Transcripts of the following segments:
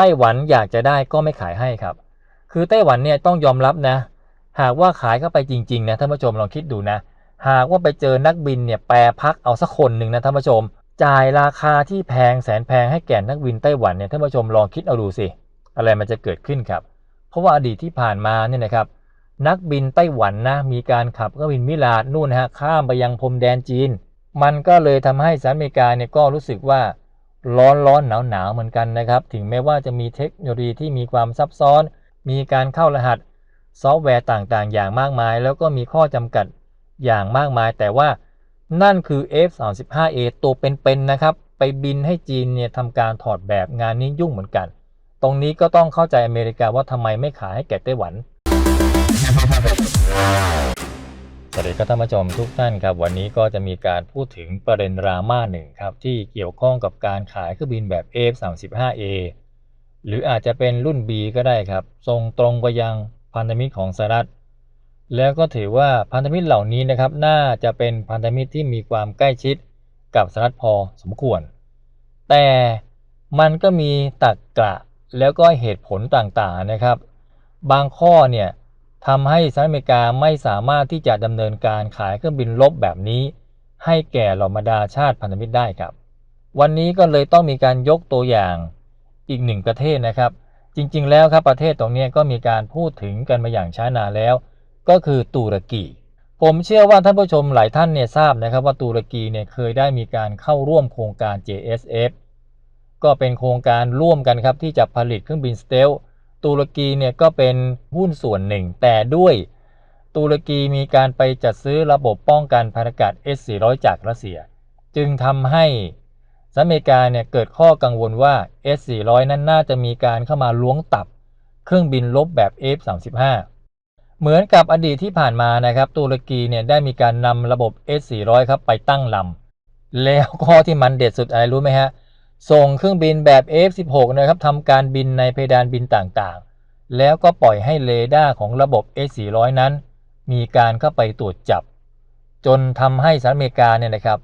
ไต้หวันอยากจะได้ก็ไม่ขายให้ครับ คือไต้หวันเนี่ยต้องยอมรับนะ หากว่าขายเข้าไปจริงๆนะท่านผู้ชมลองคิดดูนะ หากว่าไปเจอนักบินเนี่ยแปรพักเอาสักคนหนึ่งนะท่านผู้ชม จ่ายราคาที่แพงแสนแพงให้แก่นักบินไต้หวันเนี่ยท่านผู้ชมลองคิดเอาดูสิอะไรมันจะเกิดขึ้นครับ เพราะว่าอดีตที่ผ่านมาเนี่ยนะครับนักบินไต้หวันนะมีการขับเครื่องบินมิลาดนู่นฮะข้ามไปยังพรมแดนจีน มันก็เลยทำให้สหรัฐอเมริกาเนี่ยก็รู้สึกว่า ร้อนร้อนหนาวหนาวเหมือนกันนะครับ ถึงแม้ว่าจะมีเทคโนโลยีที่มีความซับซ้อน มีการเข้ารหัสซอฟต์แวร์ต่างๆ อย่างมากมาย แล้วก็มีข้อจำกัดอย่างมากมาย แต่ว่านั่นคือ F35A ตัวเป็นๆนะครับ ไปบินให้จีนเนี่ยทำการถอดแบบงานนี้ยุ่งเหมือนกัน ตรงนี้ก็ต้องเข้าใจอเมริกาว่าทำไมไม่ขายให้แก่ไต้หวัน สวัสดีครับท่านผู้ชมทุกท่านครับ วันนี้ก็จะมีการพูดถึงประเด็นดราม่าหนึ่งครับ ที่เกี่ยวข้องกับการขายเครื่องบินแบบ F35A หรืออาจจะเป็นรุ่น B ก็ได้ครับส่งตรงไปยังพันธมิตรของสหรัฐแล้วก็ถือว่าพันธมิตรเหล่านี้นะครับ น่าจะเป็นพันธมิตรที่มีความใกล้ชิดกับสหรัฐพอสมควร แต่มันก็มีตรกกะแล้วก็เหตุผลต่างๆนะครับ บางข้อเนี่ย ทำให้สหรัฐอเมริกาไม่สามารถที่จะดำเนินการขายเครื่องบินลบแบบนี้ ให้แก่เหล่าบรรดาชาติพันธมิตรได้ครับ วันนี้ก็เลยต้องมีการยกตัวอย่างอีกหนึ่งประเทศนะครับ จริงๆ แล้วครับประเทศตรงนี้ก็มีการพูดถึงกันมาอย่างช้านานแล้ว ก็คือตุรกี ผมเชื่อว่าท่านผู้ชมหลายท่านเนี่ยทราบนะครับว่าตุรกีเนี่ยเคยได้มีการเข้าร่วมโครงการ JSF ก็เป็นโครงการร่วมกันครับที่จะผลิตเครื่องบินสเตล ตุรกีเนี่ยก็เป็นหุ้นส่วนหนึ่ง แต่ด้วยตุรกีมีการไปจัดซื้อระบบป้องกันภัยอากาศ S400 จากรัสเซีย จึงทำให้สหรัฐอเมริกาเนี่ยเกิดข้อกังวลว่า S400 นั้นน่าจะมีการเข้ามาล้วงตับเครื่องบินลบแบบ F35 เหมือนกับอดีตที่ผ่านมานะครับตุรกีเนี่ยได้มีการนำระบบ S400 ครับไปตั้งลำแล้วข้อที่มันเด็ดสุดอะไรรู้ไหมฮะ ส่งเครื่องบินแบบ F16 นะครับทำการบินในเพดานบินต่างๆ แล้วก็ปล่อยให้เรดาร์ของระบบ S400 นั้น มีการเข้าไปตรวจจับ จนทำให้สหรัฐอเมริกาเนี่ยนะครับ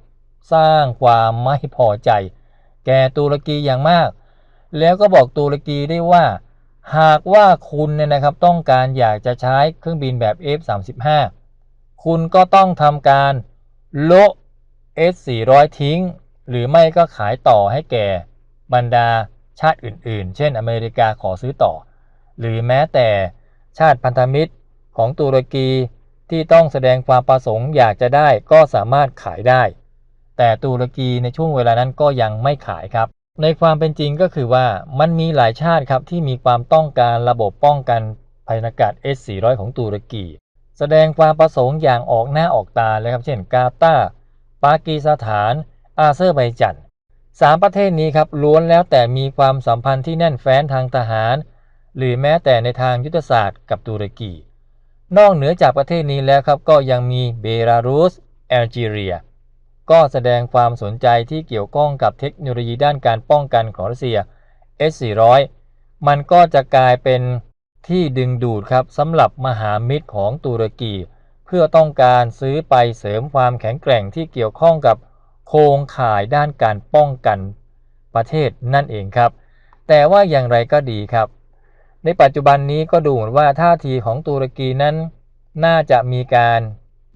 สร้างความไม่พอใจ แก่ตุรกีอย่างมาก แล้วก็บอกตุรกีได้ว่า หากว่าคุณเนี่ยนะครับต้องการอยากจะใช้เครื่องบินแบบ F35 คุณก็ต้องทำการโละ S400 ทิ้ง หรือไม่ก็ขายต่อให้แก่บรรดาชาติอื่น ๆ เช่น อเมริกาขอซื้อต่อ หรือแม้แต่ชาติพันธมิตรของตุรกีที่ต้องแสดงความประสงค์อยากจะได้ก็สามารถขายได้ แต่ตุรกีในช่วงเวลานั้นก็ยังไม่ขายครับ ในความเป็นจริงก็คือว่ามันมีหลายชาติครับที่มีความต้องการระบบป้องกันภัยอากาศ S400 ของตุรกี แสดงความประสงค์อย่างออกหน้าออกตาเลยครับ เช่นกาตาร์ปากีสถาน อาเซอร์ไบจันสามประเทศนี้ครับล้วนแล้วแต่มีความสัมพันธ์ที่แน่นแฟ้นทางทหาร หรือแม้แต่ในทางยุทธศาสตร์กับตุรกี นอกเหนือจากประเทศนี้แล้วครับก็ยังมีเบลารุสแอลจีเรีย ก็แสดงความสนใจที่เกี่ยวข้องกับเทคโนโลยีด้านการป้องกันของรัสเซีย S400 มันก็จะกลายเป็นที่ดึงดูดครับสำหรับมหามิตรของตุรกี เพื่อต้องการซื้อไปเสริมความแข็งแกร่งที่เกี่ยวข้องกับ โครงข่ายด้านการป้องกันประเทศนั่นเองครับ แต่ว่าอย่างไรก็ดีครับ ในปัจจุบันนี้ก็ดูเหมือนว่าท่าทีของตุรกีนั้น น่าจะมีการ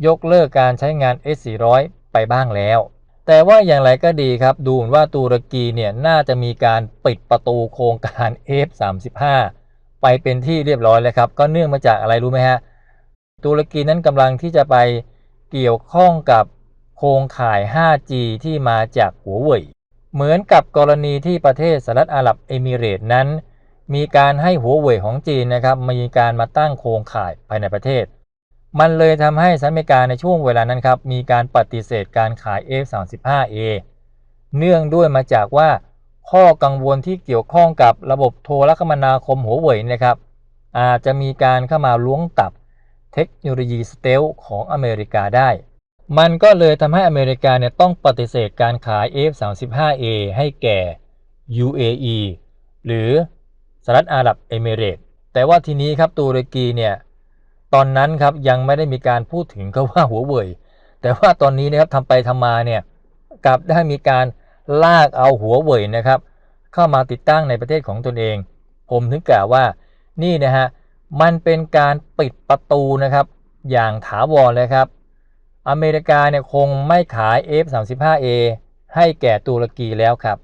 ยกเลิกการใช้งาน S400 ไปบ้างแล้ว แต่ว่าอย่างไรก็ดีครับ ดูเหมือนว่าตุรกีเนี่ยน่าจะมีการปิดประตูโครงการ F35 ไปเป็นที่เรียบร้อยแล้วครับ ก็เนื่องมาจากอะไรรู้ไหมฮะตุรกีนั้นกำลังที่จะไปเกี่ยวข้องกับ โครงข่าย 5G ที่มาจากหัวเว่ย เหมือนกับกรณีที่ประเทศสหรัฐอาหรับเอมิเรตนั้น มีการให้หัวเว่ยของจีนนะครับมีการมาตั้งโครงข่ายภายในประเทศ มันเลยทำให้สหรัฐอเมริกาในช่วงเวลานั้นครับมีการปฏิเสธการขาย F35A เนื่องด้วยมาจากว่าข้อกังวลที่เกี่ยวข้องกับระบบโทรคมนาคมหัวเว่ยนะครับ อาจจะมีการเข้ามาล้วงตับเทคโนโลยีสเตลของอเมริกาได้ มันก็เลยทำให้อเมริกาเนี่ยต้องปฏิเสธการขาย F35A ให้แก่ UAE หรือสหรัฐอาหรับเอมิเรตส์แต่ว่าทีนี้ครับตุรกีเนี่ยตอนนั้นครับยังไม่ได้มีการพูดถึงเขาว่าหัวเว่ยแต่ว่าตอนนี้นะครับทำไปทำมาเนี่ยกลับได้มีการลากเอาหัวเว่ยนะครับเข้ามาติดตั้งในประเทศของตนเอง ผมถึงกล่าวว่านี่นะฮะมันเป็นการปิดประตูนะครับอย่างถาวรเลยครับ อเมริกาเนี่ยคงไม่ขาย F35A ให้แก่ตุรกีแล้วครับ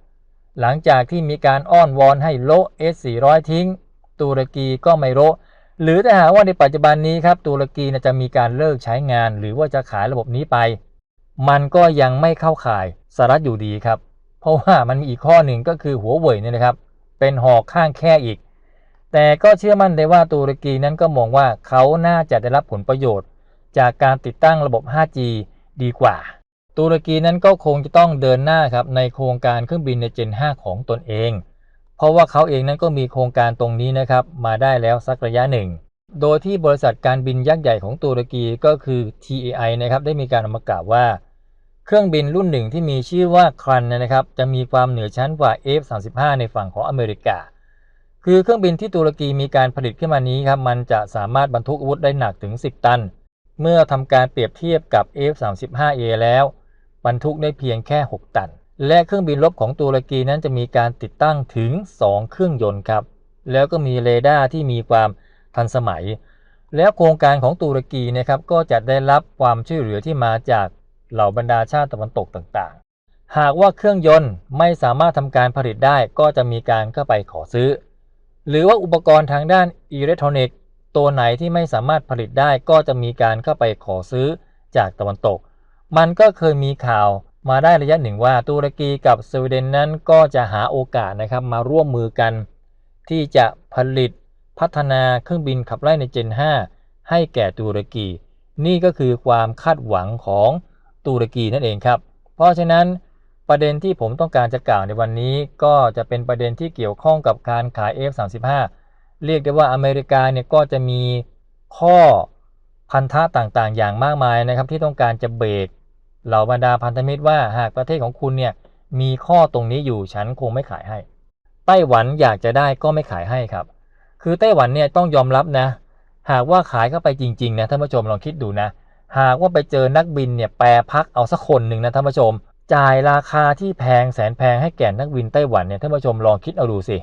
หลังจากที่มีการอ้อนวอนให้โละ S400 ทิ้ง ตุรกีก็ไม่โละหรือถ้าหากว่าในปัจจุบันนี้ครับตุรกีจะมีการเลิกใช้งาน หรือว่าจะขายระบบนี้ไป มันก็ยังไม่เข้าข่ายสหรัฐอยู่ดีครับ เพราะว่ามันมีอีกข้อหนึ่งก็คือหัวเว่ยเนี่ยนะครับ เป็นหอกข้างแค่อีก แต่ก็เชื่อมั่นได้ว่าตุรกีนั้นก็มองว่าเขาน่าจะได้รับผลประโยชน์ จากการติดตั้งระบบ 5G ดีกว่า ตุรกีนั้นก็คงจะต้องเดินหน้าครับในโครงการเครื่องบินในเจน 5 ของตนเอง เพราะว่าเขาเองนั้นก็มีโครงการตรงนี้นะครับมาได้แล้วสักระยะหนึ่ง โดยที่บริษัทการบินยักษ์ใหญ่ของตุรกีก็คือ TAI นะครับได้มีการออกมากล่าวว่า เครื่องบินรุ่นหนึ่งที่มีชื่อว่าครันนะครับจะมีความเหนือชั้นกว่า F35 ในฝั่งของอเมริกาคือเครื่องบินที่ตุรกีมีการผลิตขึ้นมานี้ครับมันจะสามารถบรรทุกอาวุธได้หนักถึง 10 ตัน เมื่อทำการเปรียบเทียบกับ F35A แล้ว บรรทุกได้เพียงแค่ 6 ตัน และเครื่องบินรบของตุรกีนั้นจะมีการติดตั้งถึง 2 เครื่องยนต์ครับ แล้วก็มีเรดาร์ที่มีความทันสมัย แล้วโครงการของตุรกีนะครับก็จะได้รับความช่วยเหลือที่มาจากเหล่าบรรดาชาติตะวันตกต่างๆ หากว่าเครื่องยนต์ไม่สามารถทำการผลิตได้ก็จะมีการเข้าไปขอซื้อ หรือว่าอุปกรณ์ทางด้านอิเล็กทรอนิกส์ ตัวไหนที่ไม่สามารถผลิตได้ก็จะมีการเข้าไปขอซื้อจากตะวันตก มันก็เคยมีข่าวมาได้ระยะหนึ่งว่าตุรกีกับสวีเดนนั้นก็จะหาโอกาสนะครับมาร่วมมือกัน ที่จะผลิตพัฒนาเครื่องบินขับไล่ในเจน 5 ให้แก่ตุรกี นี่ก็คือความคาดหวังของตุรกีนั่นเองครับ เพราะฉะนั้นประเด็นที่ผมต้องการจะกล่าวในวันนี้ ก็จะเป็นประเด็นที่เกี่ยวข้องกับการขาย F35 เรียกได้ว่าอเมริกาเนี่ยก็จะมีข้อพันธะต่างๆ อย่างมากมายนะครับ ที่ต้องการจะเบรกเหล่าบรรดาพันธมิตรว่าหากประเทศของคุณเนี่ยมีข้อตรงนี้อยู่ฉันคงไม่ขายให้ ไต้หวันอยากจะได้ก็ไม่ขายให้ครับ คือไต้หวันเนี่ยต้องยอมรับนะ หากว่าขายเข้าไปจริงๆนะท่านผู้ชมลองคิดดูนะ หากว่าไปเจอนักบินเนี่ยแปรพักเอาสักคนหนึ่งนะท่านผู้ชม จ่ายราคาที่แพงแสนแพงให้แก่นักบินไต้หวันเนี่ยท่านผู้ชมลองคิดเอาดูสิ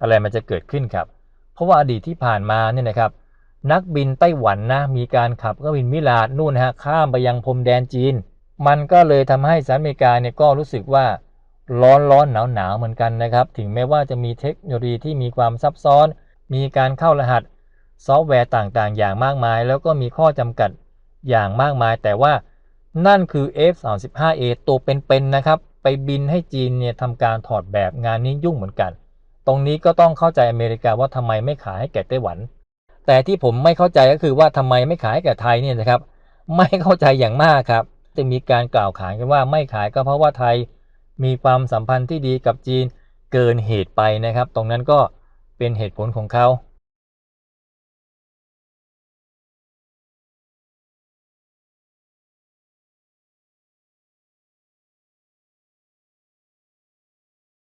อะไรมันจะเกิดขึ้นครับ เพราะว่าอดีตที่ผ่านมาเนี่ยนะครับ นักบินไต้หวันนะมีการขับเครื่องบินมิลาดนู่นนะฮะข้ามไปยังพรมแดนจีน มันก็เลยทำให้สหรัฐอเมริกาเนี่ยก็รู้สึกว่าร้อนร้อนหนาวหนาวเหมือนกันนะครับ ถึงแม้ว่าจะมีเทคโนโลยีที่มีความซับซ้อน มีการเข้ารหัสซอฟต์แวร์ต่างๆ อย่างมากมาย แล้วก็มีข้อจำกัดอย่างมากมาย แต่ว่านั่นคือ F35A ตัวเป็นๆนะครับ ไปบินให้จีนเนี่ยทำการถอดแบบงานนี้ยุ่งเหมือนกัน ตรงนี้ก็ต้องเข้าใจอเมริกาว่าทำไมไม่ขายให้แก่ไต้หวัน แต่ที่ผมไม่เข้าใจก็คือว่าทำไมไม่ขายให้แก่ไทยเนี่ยนะครับ ไม่เข้าใจอย่างมากครับ จะมีการกล่าวขานกันว่าไม่ขายก็เพราะว่าไทยมีความสัมพันธ์ที่ดีกับจีนเกินเหตุไปนะครับ ตรงนั้นก็เป็นเหตุผลของเขา